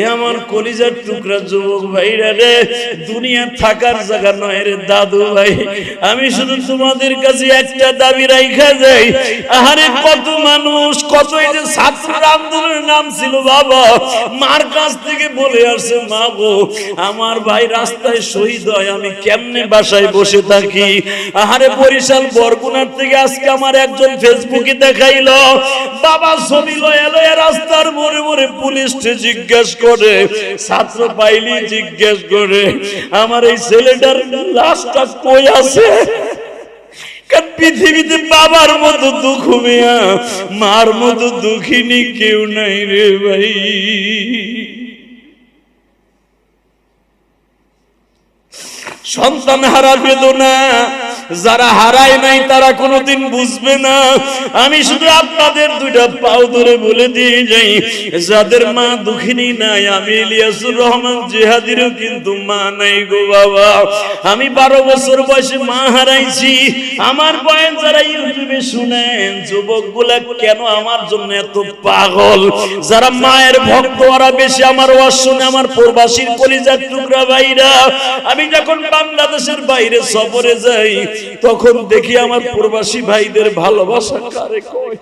এ আমার কলিজার টুকরা যুবক ভাইরা রে, দুনিয়া থাকার জায়গা নয় রে দাদু ভাই। আমি শুধু তোমাদের কাছে একটা দাবি রাইখা যাই। আহারে কত মানুষ কত এই যে ছাত্র আন্দোলনের নাম ছিল বাবা। মার কাছ থেকে বলে আসছে, মা গো, আমার ভাই রাস্তায় শহীদ হয়, আমি কেমনে বাসায় বসে থাকি? আহারে বরিশাল বরগুনার থেকে আজকে আমার একজন ফেসবুকে দেখাইলো। বাবা ছবি লয়ে লয়ে রাস্তার মোড়ে মোড়ে পুলিশকে জিজ্ঞেস করে, ছাত্র পাইলি জিজ্ঞেস করে, আমার এই ছেলেটার লাশটা কই আছে? পৃথিবীতে বাবার মতো দুঃখ মিয়া, মার মতো দুঃখিনী কেউ নাই রে ভাই। সন্তান হারার বেদনা যারা হারায় নাই, তারা কোনোদিন বুঝবে না। আমি শুধু আপনাদের দুইটা পাও ধরে বলে দিয়ে যাই, যাদের মা দুঃখিনী নাই, আমি ইলিয়াসুর রহমান জেহাদিরও কিন্তু মা নাই গো বাবা। আমি বারো বছর বয়সে মা হারাইছি। আমার বয়ান যারা ইউটিউবে শুনেন যুবকগুলা কেন আমার জন্য এত পাগল? যারা মায়ের ভক্ত, ওরা বেশি আমার ওয়াজ শুনে আমার প্রবাসীর কলিজার ভাইরা। আমি যখন বাংলাদেশের বাইরে সফরে যাই তখন দেখি আমার প্রবাসী ভাইদের ভালোবাসা কারে কয়?